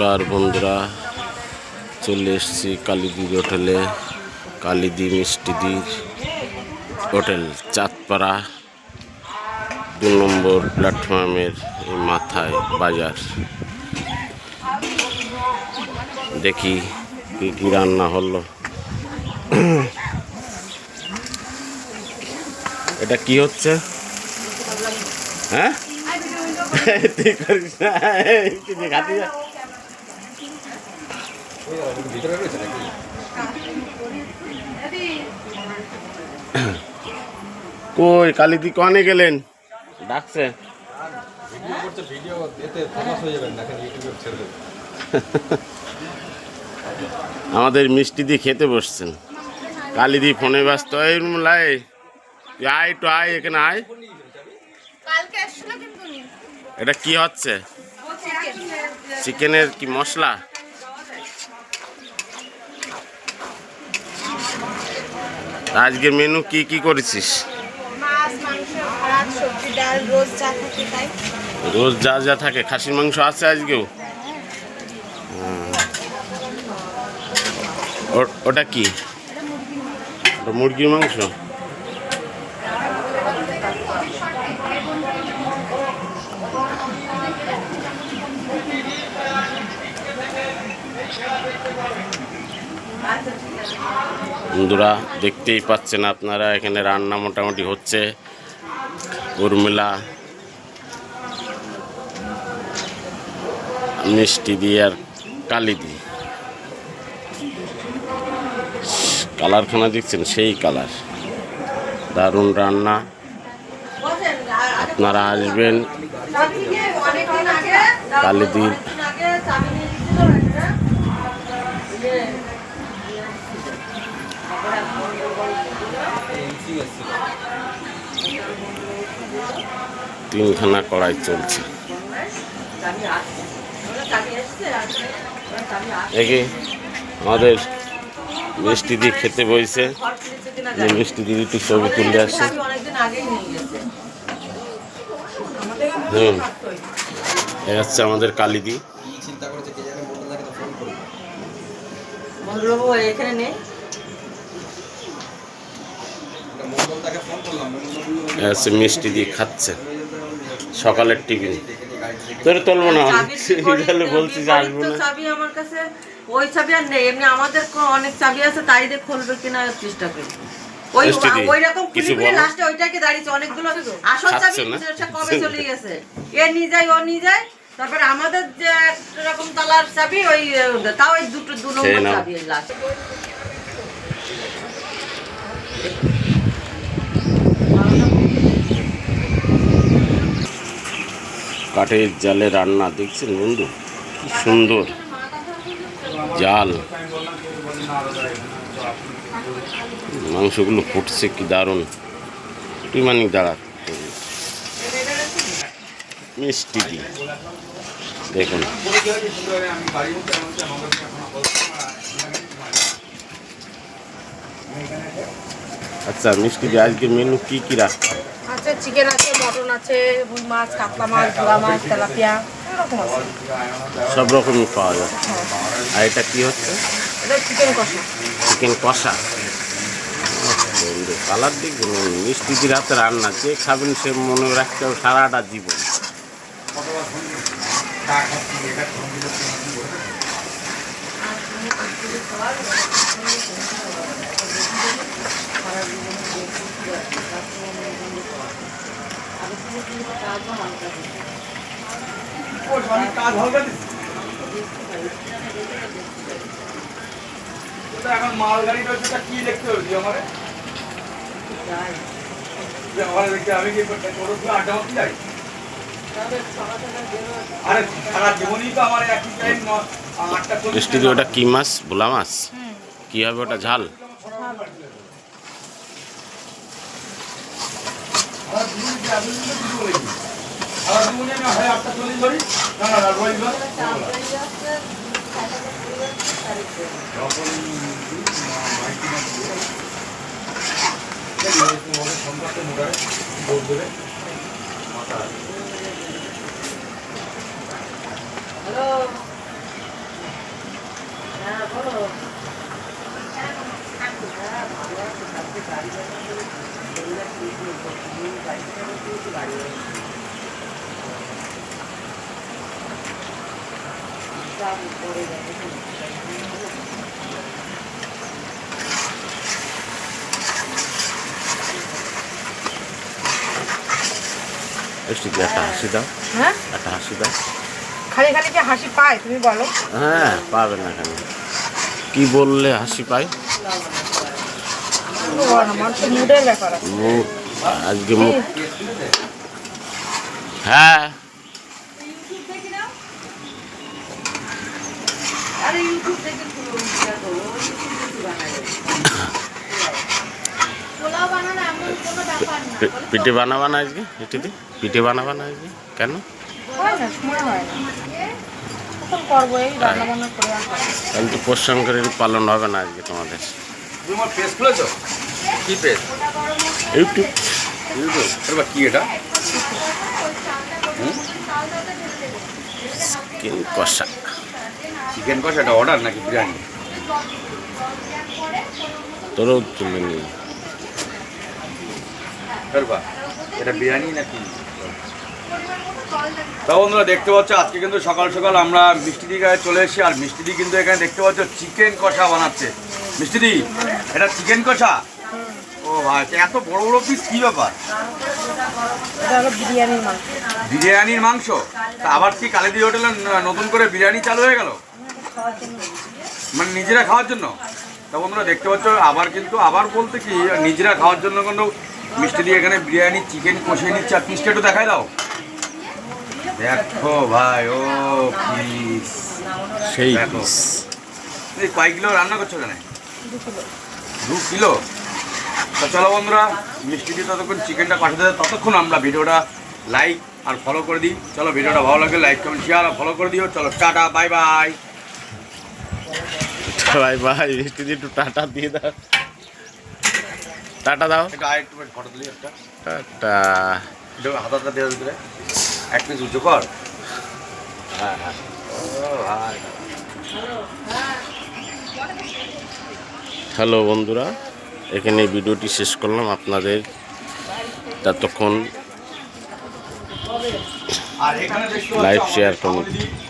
নমস্কার বন্ধুরা, চলে এসেছি কালীদির হোটেলে, কালীদি মিষ্টিদির হোটেল, চাঁদপাড়া, দু নম্বর প্ল্যাটফর্মের মাথায় বাজার। দেখি কি কি রান্না হলো। এটা কি হচ্ছে? হ্যাঁ? করিস না যা। কই কালিদি কনে গেলেন? ডাকছে। ভিডিও করছে ভিডিও এতে ফেমাস হয়ে যাবেন দেখেন ইউটিউবে ছেড়ে দেবেন আমাদের মিষ্টি দিয়ে খেতে বসছেন। কালিদি ফোনে ব্যস্ত। এই লাই তুই আয় একটু আয় এখানে আয়। কালকে আসছিল কিন্তু এটা কি হচ্ছে? চিকেনের কি মশলা? আজকের মেনু কি কি করেছিস? রোজ যা যা থাকে খাসির মাংস আছে আজকেও? ওটা কি? মুরগির মাংস? বন্ধুরা, দেখতেই পাচ্ছেন আপনারা, এখানে রান্না মোটামুটি হচ্ছে। উর্মিলা, মিষ্টি দিয়ে আর কালি দিয়ে। কালারখানা দেখছেন? সেই কালার। দারুণ রান্না। আপনারা আসবেন। কালিদির তিনখানা কড়াই চলছে। দেখি আমাদের মিষ্টি দিয়ে খেতে বইছে। যে মিষ্টি দিদি একটু ছবি তুলে আসে হুম এ হচ্ছে আমাদের কালিদি চিন্তা করেছে কে জানে বলতে থাকে তো ফোন করবে। মন্ডলবাবু এখানে নেই? হচ্ছে মিষ্টি দিয়ে খাচ্ছে। সকালের টিফিন। তোর তুলবো না? তাহলে বলছিস বিপরীত আসব না। চাবি আমার কাছে। ওই চাবি আর নেই। এমনি আমাদের অনেক চাবি আছে তাই দিয়ে খুলবে কিনা চেষ্টা করি। ওই ওই রকম কিছু খুলে লাস্টে ওইটাকে দাঁড়িয়েছে। অনেকগুলো আসল চাবি খাচ্ছে না? সে কবে চলে গেছে? এ নিয়ে যায় ও নিয়ে যায়। তারপরে আমাদের যে রকম তালার চাবি ওই তাও ওই দুটো দু নম্বর চাবি লাস্ট কাঠের জালে রান্না, দেখছেন বন্ধু? কি সুন্দর। জাল। মাংসগুলো ফুটছে কি দারুণ। তুই মানিক, দাঁড়া। মিষ্টি দি। দেখুন। আচ্ছা মিষ্টি আজকে মেনু কি কি রাখা চিকেন আছে মটন আছে রুই মাছ কাতলা মাছ ভোলা মাছ তেলাপিয়া এরকম আছে। সব রকমই পাওয়া যায়। আর এটা কি হচ্ছে? এটা চিকেন কষা। চিকেন কষা? কালার দেখবেন মিষ্টি দিয়ে হাতে রান্না যে খাবেন সে মনে রাখতে হবে সারাটা জীবন। হচ্ছে কি লিখতে হবে আমারে আমারে আমি কি আড্ডা মারতে যাই আরে সারা জীবনই তো আমার একই টাইম আটটা চল্লিশ মিষ্টি দিয়ে ওটা কি মাছ ভোলা মাছ কি হবে ওটা ঝাল? আমি কিছু বলে তুমি আমি হয় আটটা চল্লিশ ধরি সম্পর্কে মোটায় দৌড় দেবে মাথা হ্যালো হ্যাঁ বলো হ্যাঁ ভালো আছে একটা হাসি দাও। হ্যাঁ? একটা হাসি দাও। খালি খালি যে হাসি পায় তুমি বলো। হ্যাঁ পাবে না কেন। কি বললে হাসি পায়? আজকে হ্যাঁ পিঠে বানাবা না আজকে? পিঠে পিঠে বানাবা না আজকে? কেন। তাহলে তো পশ্চিম করে পালন হবে না আজকে তোমাদের। তুমি আমার পেজ খুলেছো? কি পেজ ইউটিউব ইউটিউব এবার কি এটা? কষা। চিকেন কষা এটা অর্ডার নাকি বিরিয়ানি? তোরও এটা বিরিয়ানি নাকি? তা বন্ধুরা দেখতে পাচ্ছ আজকে কিন্তু সকাল সকাল আমরা মিষ্টিদি গায়ে চলে এসেছি আর মিষ্টিদি কিন্তু এখানে দেখতে পাচ্ছ চিকেন কষা বানাচ্ছে। মিষ্টিদি এটা চিকেন কষা? ও ভাই এত বড় বড় পিস কি ব্যাপার? বিরিয়ানির মাংস। তা আবার কি কালিদি হোটেলে ন- নতুন করে বিরিয়ানি চালু হয়ে গেল? মানে নিজেরা খাওয়ার জন্য? তা বন্ধুরা দেখতে পাচ্ছ আবার কিন্তু আবার বলতে কি নিজেরা খাওয়ার জন্য কিন্তু মিষ্টি দিয়ে এখানে বিরিয়ানি চিকেন কষিয়ে নিচ্ছে। আর পিসটা একটু দেখাই দাও। দেখো ভাই ও পিস সেই দেখো। পিস এই কয় কিলো রান্না করছ কেন দু কিলো তা চলো বন্ধুরা মিষ্টি দিয়ে ততক্ষণ চিকেনটা কষাতে দেয়, ততক্ষণ আমরা ভিডিওটা লাইক আর ফলো করে দিই। চলো ভিডিওটা ভালো লাগে লাইক কমেন্ট শেয়ার আর ফলো করে দিও। চলো tata bye bye bye bye মিষ্টি দিয়ে একটু টাটা দিয়ে দাও। টাটা দাও। এটা আরেকটু ফটো দিলি একটা। টাটা। হাতাটা দেওয়ার ভিতরে। এক পিস উঁচু কর। হ্যাঁ হ্যাঁ। ও ভাই। হ্যালো বন্ধুরা এখানে ভিডিওটি শেষ করলাম। আপনাদের ততক্ষণ লাইভ শেয়ার দেখতে